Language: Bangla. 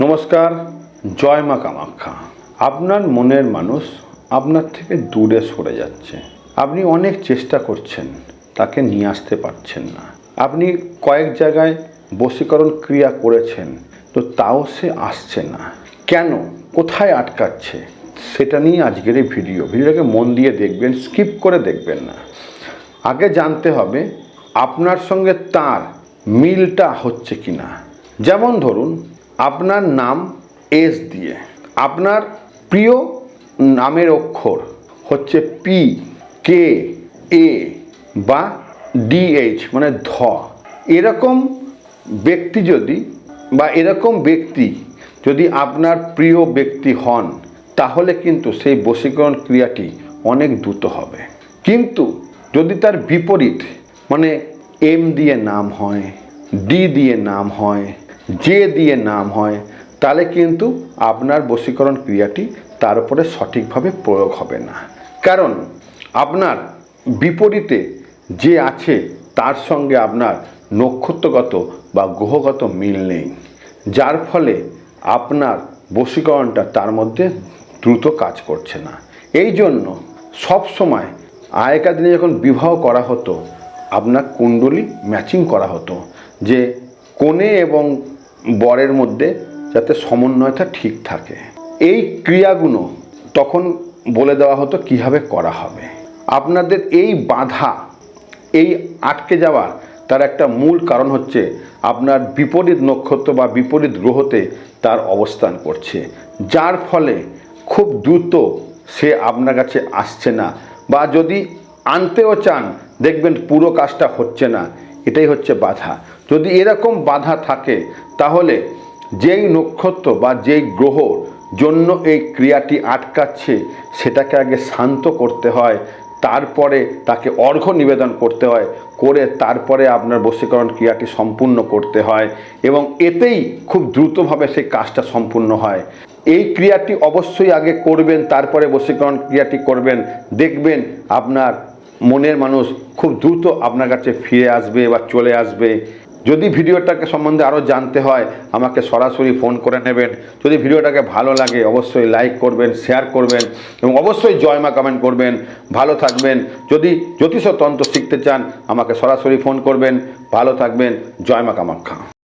নমস্কার, জয় মা কামাখ্যা। আপনার মনের মানুষ আপনার থেকে দূরে সরে যাচ্ছে। আপনি অনেক চেষ্টা করছেন, তাকে নিয়ে আসতে পারছেন না। আপনি কয়েক জায়গায় বশীকরণ ক্রিয়া করেছেন, তো তাও সে আসছে না। কেন? কোথায় আটকাচ্ছে? সেটা নিয়ে আজকের এই ভিডিও। ভিডিওটাকে মন দিয়ে দেখবেন, স্কিপ করে দেখবেন না। আগে জানতে হবে, আপনার সঙ্গে তার মিলটা হচ্ছে কি না যেমন ধরুন আপনার নাম এস দিয়ে। আপনার প্রিয় নামের অক্ষর হচ্ছে পি কে এ বা ডিএইচ মানে ধ। এরকম ব্যক্তি যদি বা এরকম ব্যক্তি যদি আপনার প্রিয় ব্যক্তি হন, তাহলে কিন্তু সেই বশীকরণ ক্রিয়াটি অনেক দ্রুত হবে। কিন্তু যদি তার বিপরীত মানে এম দিয়ে নাম হয় ডি দিয়ে নাম হয় জে দিয়ে নাম হয়, তাহলে কিন্তু আপনার বশীকরণ ক্রিয়াটি তার উপরে সঠিকভাবে প্রয়োগ হবে না। কারণ আপনার বিপরীতে যে আছে, তার সঙ্গে আপনার নক্ষত্রগত বা গ্রহগত মিল নেই। যার ফলে আপনার বশীকরণটা তার মধ্যে দ্রুত কাজ করছে না। এই জন্য সব সময় আগেকার দিনে যখন বিবাহ করা হতো, আপনার কুণ্ডলী ম্যাচিং করা হতো, যে কোণে এবং বরের মধ্যে যাতে সমন্বয়টা ঠিক থাকে। এই ক্রিয়াগুলো তখন বলে দেওয়া হতো কীভাবে করা হবে। আপনাদের এই বাধা, এই আটকে যাওয়ার তার একটা মূল কারণ হচ্ছে আপনার বিপরীত নক্ষত্র বা বিপরীত গ্রহতে তার অবস্থান করছে। যার ফলে খুব দ্রুত সে আপনার কাছে আসছে না বা যদি আনতেও চান, দেখবেন পুরো কাজটা হচ্ছে না। এটাই হচ্ছে বাধা। যদি এরকম বাধা থাকে, তাহলে যেই নক্ষত্র বা যেই গ্রহ জন্য এই ক্রিয়াটি আটকাচ্ছে, সেটাকে আগে শান্ত করতে হয়, তারপরে তাকে অর্ঘ্য নিবেদন করতে হয়, করে তারপরে আপনার বশীকরণ ক্রিয়াটি সম্পূর্ণ করতে হয় এবং এতেই খুব দ্রুতভাবে সেই কাজটা সম্পূর্ণ হয়। এই ক্রিয়াটি অবশ্যই আগে করবেন, তারপরে বশীকরণ ক্রিয়াটি করবেন, দেখবেন আপনার মনের মানুষ খুব দ্রুত আপনার কাছে ফিরে আসবে বা চলে আসবে। যদি ভিডিওটাকে সম্বন্ধে আরও জানতে হয়, আমাকে সরাসরি ফোন করে নেবেন। যদি ভিডিওটাকে ভালো লাগে, অবশ্যই লাইক করবেন, শেয়ার করবেন এবং অবশ্যই জয়মা কমেন্ট করবেন। ভালো থাকবেন। যদি জ্যোতিষ তন্ত্র শিখতে চান, আমাকে সরাসরি ফোন করবেন। ভালো থাকবেন। জয়মা কামাখ্যা।